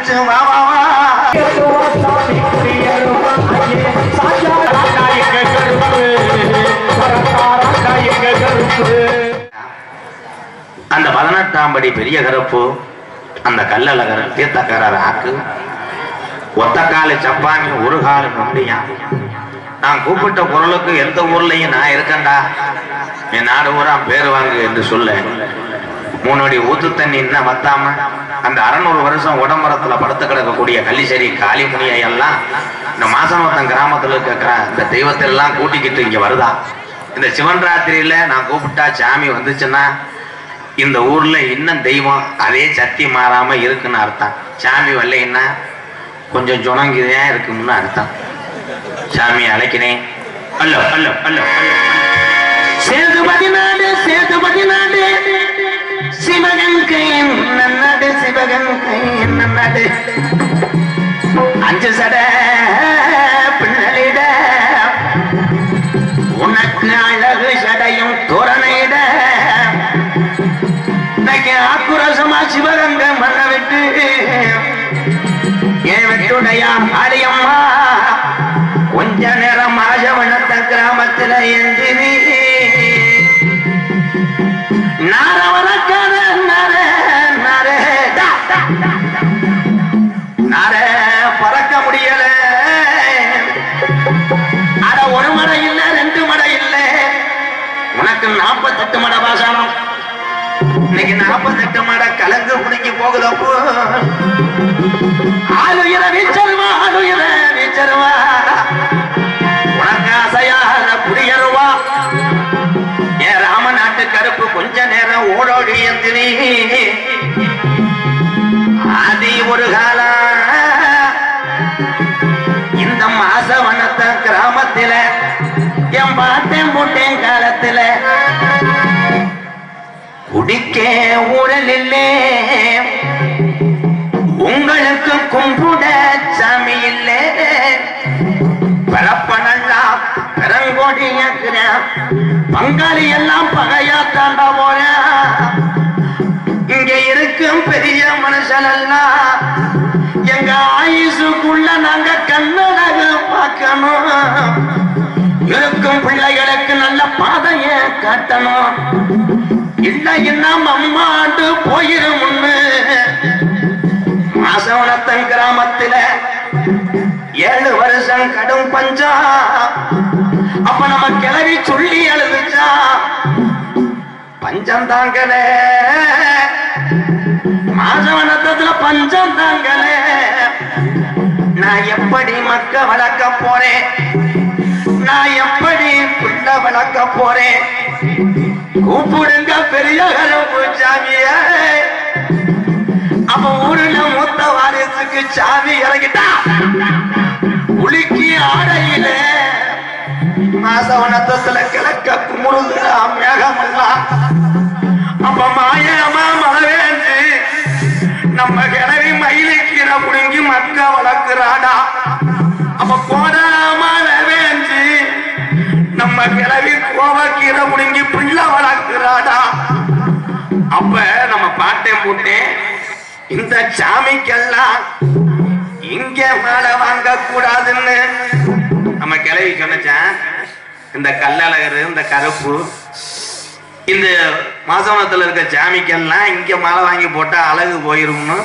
அழைச்சு வா வா வா. அந்த பதினெட்டாம் படி பெரிய கருப்பு அந்த கல்லழகர் தீர்த்தக்காரர் ஆக்கு. ஒத்த காலு சப்பானி ஒரு காலு நொண்டியா. நான் கூப்பிட்ட குரலுக்கு எந்த ஊர்லயும் நான் இருக்கேன்டா. என் நாடு ஊரா பேர் வாங்கு என்று சொல்ல உன்னுடைய ஊத்து தண்ணி இன்னும் வத்தாம அந்த அறநூறு வருஷம் உடம்பரத்துல படுத்து கிடக்கக்கூடிய கள்ளிசேரி காளிமுனியை எல்லாம் இந்த மாசமத்தம் கிராமத்துல இருக்கிற இந்த தெய்வத்தை எல்லாம் கூட்டிக்கிட்டு இங்க வருதா? இந்த சிவன் ராத்திரியில நான் கூப்பிட்டா சாமி வந்துச்சுன்னா இந்த ஊர்ல இன்னும் தெய்வம் அதே சக்தி மாறாம இருக்குன்னு அர்த்தம். சாமி வரலைன்னா கொஞ்சம் சுணங்கிதான் இருக்கும்னு அர்த்தம். சாமி அழைக்கினேன். அல்ல அல்ல அல்ல சேது சேதுபதி சேது சேதுபதி சிவகங்கை என்ன நாடு சிவகங்கை என்ன அஞ்சு சட. நாற்பத்தெட்டு மட பாசனம். இன்னைக்கு நாற்பத்தெட்டு மட கலங்கு முடிஞ்சு போகுதப்போ ஆளுயிர வீச்சருவா ஆளுயிர. குடிக்க ஊழல் உங்களுக்கு கும்பிட சாமி இல்லே பரப்பனெல்லாம் பெருங்கோடி பங்காளி எல்லாம் பகையா தாண்ட போற. இங்க இருக்கும் பெரிய மனுஷன் மனுஷனெல்லாம் எங்க ஆயுசுக்குள்ள நாங்க கண்ணழகு பார்க்கணும். இருக்கும் பிள்ளைகளுக்கு நல்ல பாதைய காட்டணும். இல்லைன்னா அம்மாண்டு போயிருமுன்னு மாசவனத்தன் கிராமத்தில ஏழு வருஷம் கடும் பஞ்சா. அப்ப நம்ம கிளவி சொல்லி எழுதுச்சா பஞ்சம் தாங்கல. மாசவனத்துல பஞ்சம் தாங்கல. நான் எப்படி மக்க வளர்க்க போறேன்? நான் எப்படி புள்ள வளர்க்க போறேன்? கூப்பிடுங்க பெரிய கருப்பு சாமியே. அப்ப ஊருல மூத்த வாரிசுக்கு சாமி இறங்கிட்டா? உலுக்கி ஆடையில மாசவனத்துல கிழக்க குமுறுதுடா மேகமெல்லாம் அப்ப மாயமா மழவேந்து நம்ம கிளவி மயிலுக்கீரை புடுங்கி மக்க வளர்க்கிறாடா. அப்ப கோடாமா வேண்டு நம்ம கிளவி கீரை புடுங்கி பிள்ளை வளர்க்கிறாடா? அப்ப நம்ம பாட்டேன் போட்டேன் இந்த சாமிக்கெல்லாம் இங்க மேல வாங்க கூடாதுன்னு நம்ம கிளவி சொன்னச்சான் இந்த கல்லழகர் இந்த கருப்பு இந்த மாசவனத்துல இருக்க சாமிக்கெல்லாம் இங்க மாலை வாங்கி போட்டா அழகு போயிரும்னு.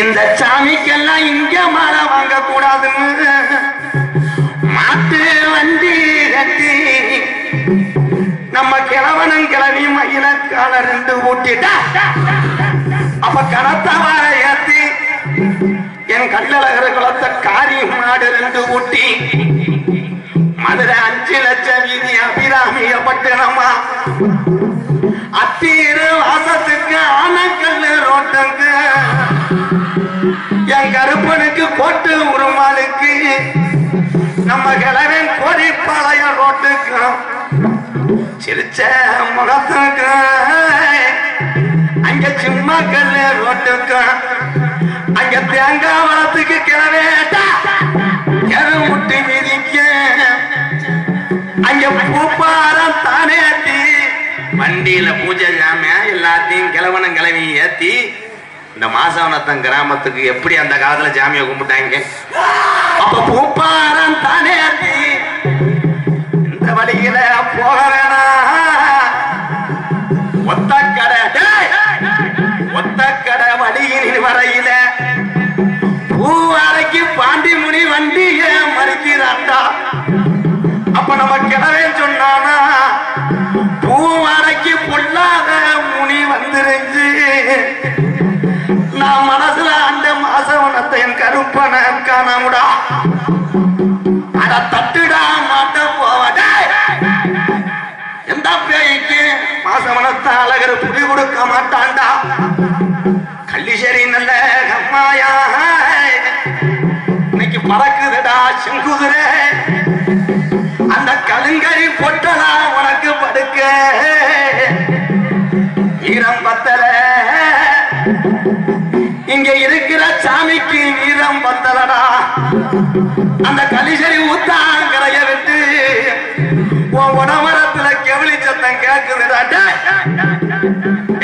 இந்த சாமிக்கெல்லாம் இங்க மாலை வாங்க கூடாதுன்னு மாட்டு வண்டி கட்டி நம்ம கிழவனும் கிழவியும் இலக்கால ரெண்டு ஊட்டிட்டா? அப்ப கணத்தவார ஏத்தி என் கல்லழகர் குளத்த காரி மாடு ரெண்டு ஊட்டி. மதுரை அஞ்சு லட்சம் வீதி அபிராமிய பட்டணமா அத்தீரு வாசத்துக்கு ஆனக்கல்லு ரோட்டங்க என் கருப்பனுக்கு கோட்டு உருமாளுக்கு நம்ம கிழவன் கோடிப்பாளையம் சிரிச்ச முகத்துக்க. அங்க சும்மா கல்லு ரோட்டுக்கு அங்க தேங்காய் வளத்துக்கு கிளவேட்டா எரு முட்டி மிதிக்க. அங்க பூப்பாரம் தானே ஏத்தி. வண்டியில பூஜை ஜாமியா எல்லாத்தையும் கிழவனும் கிளவி ஏத்தி. இந்த மாசவனத்தன் கிராமத்துக்கு எப்படி அந்த காலத்துல ஜாமியை கும்பிட்டாங்க? அப்ப பூப்பாரம் தானே வழியில போகிறேனா ஒத்த கடை ஒத்த கடை வழியில் வரையில. பூவாரைக்கு பாண்டி முனி வண்டி மறுக்கிறாண்டா அப்ப நம்ம கிடவே சொன்னானா பூவாரைக்கு பொல்லாத முனி வந்துருச்சு. நான் மனசுல அந்த மாசவனத்தையும் என் கருப்பன காணமுடா. அட தட்டுடா. வேற அழகர் புடி கொடுக்க மாட்டாண்டா. கள்ளிசேரி நல்ல கம்மாயா இன்னைக்கு பறக்குதுடா செங்குதிரை. அந்த கலுங்கரி பொட்டலா உனக்கு படுக்க. ஈரம் பத்தல. இங்க இருக்கிற சாமிக்கு ஈரம் பத்தலடா. அந்த கலிசரி ஊத்தாங்கிற விட்டு உன் உடமரத்துல கெவிலி சத்தம் கேக்குதுடா.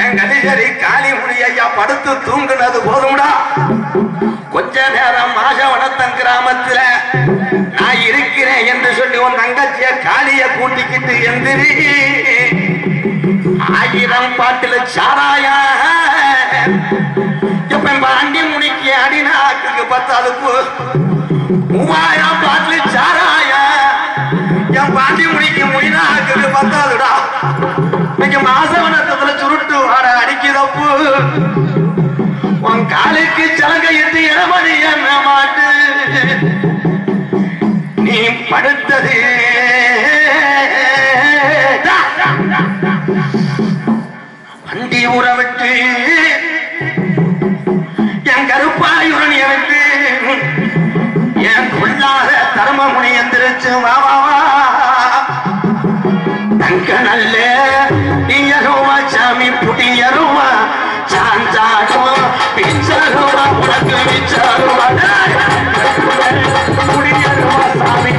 என் கலிசரி காளி முடி ஐயா படுத்து தூங்குனது போதும்டா. கொஞ்ச நேரம் மாசவனத்தன் கிராமத்துல நான் இருக்கிறேன் என்று சொல்லி உன் தங்கச்சிய காளிய கூட்டிக்கிட்டு எந்திரி. ஆயிரம் பாட்டுல சாராயா இப்ப அண்டி முடிக்கு அடிநாக்குக்கு பத்தாதுக்கு படுத்தது. வண்டி ஊற விட்டு என் கருப்பாயுடன் எனக்கு என் கொள்ளாத தர்மமுனி எந்திரிச்சு வா தங்க நல்ல நீயருவா சாமி புடியருவா சாஞ்சாடுவா பிச்சருவா உனக்கு விச்சாருவா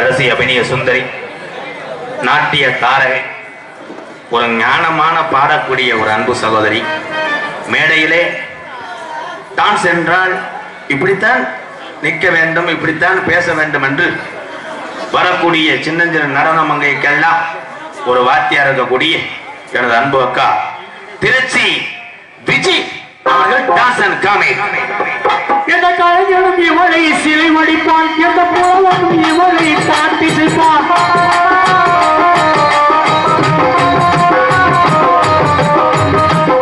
அரசி அபிநய சுந்தரி நாட்டிய தாரகை ஒரு ஞானமான பாடக்கூடிய ஒரு அன்பு சகோதரி. மேடையிலே டான்ஸ் என்றால் இப்படித்தான் நிற்க வேண்டும் இப்படித்தான் பேச வேண்டும் என்று வரக்கூடிய சின்னஞ்சிறு நடனமங்கைக்கெல்லாம் ஒரு வாத்தியார் இருக்கக்கூடிய எனது அன்பு அக்கா. திருச்சி விஜி அவர்கள் டான்ஸ் அண்ட் காமெடி. இவளை சிலை வடிப்பான் எந்த போவம் இவளை பாட்டி செய்வான்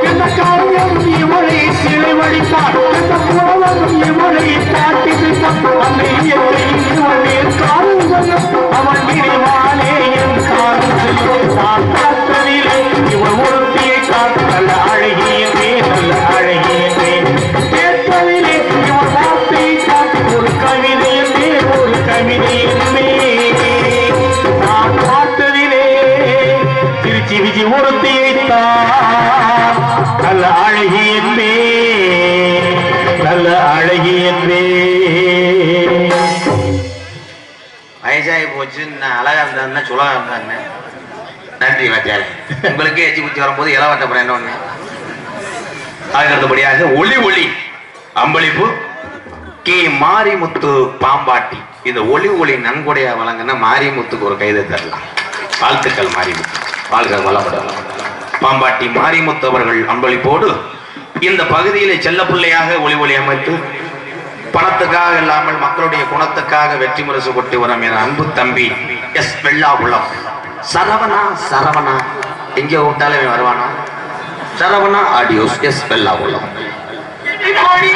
எந்த கலைஞனும் இவளை சிலை வடிப்பான் எந்த புலவனும் இவளை பாட்டி செய்வான் அந்த இயற்கையில் இவள் அழகி வயசாகி போச்சு. நான் அழகா இருந்தா சுலகா இருந்தான்னு நன்றி வாத்தியார். உங்களுக்கே எச்சி குச்சி வரும்போது இளவட்டப்பட என்ன ஒண்ணு? அதுக்கடுத்தபடியாக ஒளி ஒளி. அம்பளிப்பு. கே. மாரிமுத்து பாம்பாட்டி. இந்த ஒளி ஒளி நன்கொடையா வழங்கின மாரிமுத்துக்கு ஒரு கைதை தரலாம். வாழ்த்துக்கள் மாரிமுத்து. வாழ்க வளமுடன். பாம்பாட்டி மாரிமுத்து அவர்கள் அன்பளிப்போடு இந்த பகுதியிலே செல்ல பிள்ளையாக ஒளி ஒளி அமைத்து பணத்துக்காக இல்லாமல் மக்களுடைய குணத்துக்காக வெற்றி முரசு கொட்டி வரும் என் அன்பு தம்பி எஸ் வெள்ளாகுளம். சரவணா சரவணா. எங்க விட்டாலும் வருவானா? Saravana audios S Vellakulam. மொழி